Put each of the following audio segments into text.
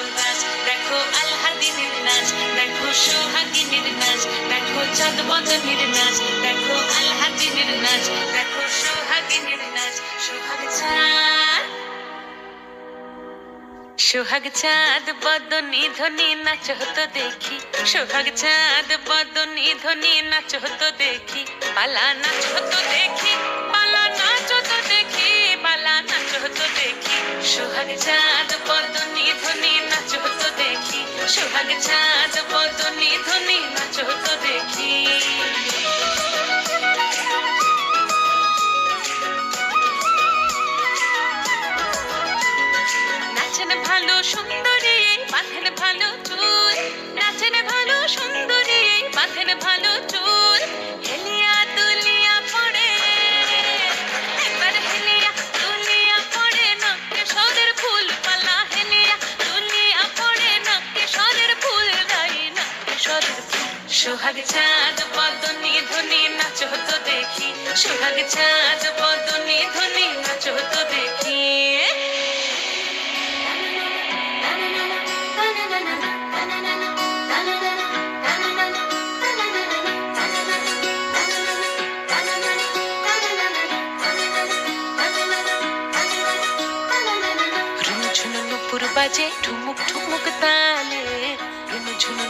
রসরাজ দেখো আল্লাদিনের নাচ দেখো সোহাগিনীর নাচ দেখো চাঁদ নাচ দেখো নাচ দেখো সোহাগিনীর নাচ সোহাগ চাঁদ। সোহাগ চাঁদ, বদনি ধ্বনি নাচ হতো দেখি, সোহাগ চাঁদ, বদনি ধ্বনি নাচ হতো দেখি, পালা নাচ হতো দেখি, পালা নাচ হতো দেখি, পালা নাচ হতো দেখি, সোহাগ চাঁদ, বদনি সোহাগ পদনি ধনি নাচো হতো দেখি। নাচেন ভালো সুন্দরী ফুল সোহাগ চাঁদ বদনি ধ্বনি নাচ হতো দেখি। সোহাগ চাঁদ বদনি ধ্বনি নাচ হতো দেখি। বাজে, ঠুমুক ঠুমুক তালে। রুনু ঝুনু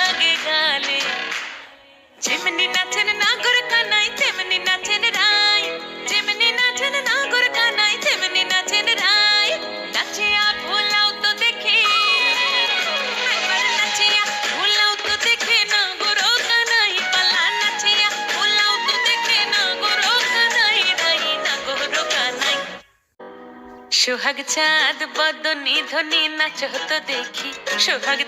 সোহাগ চাঁদ বদনি ধনী নাচ হতো দেখি। সোহাগ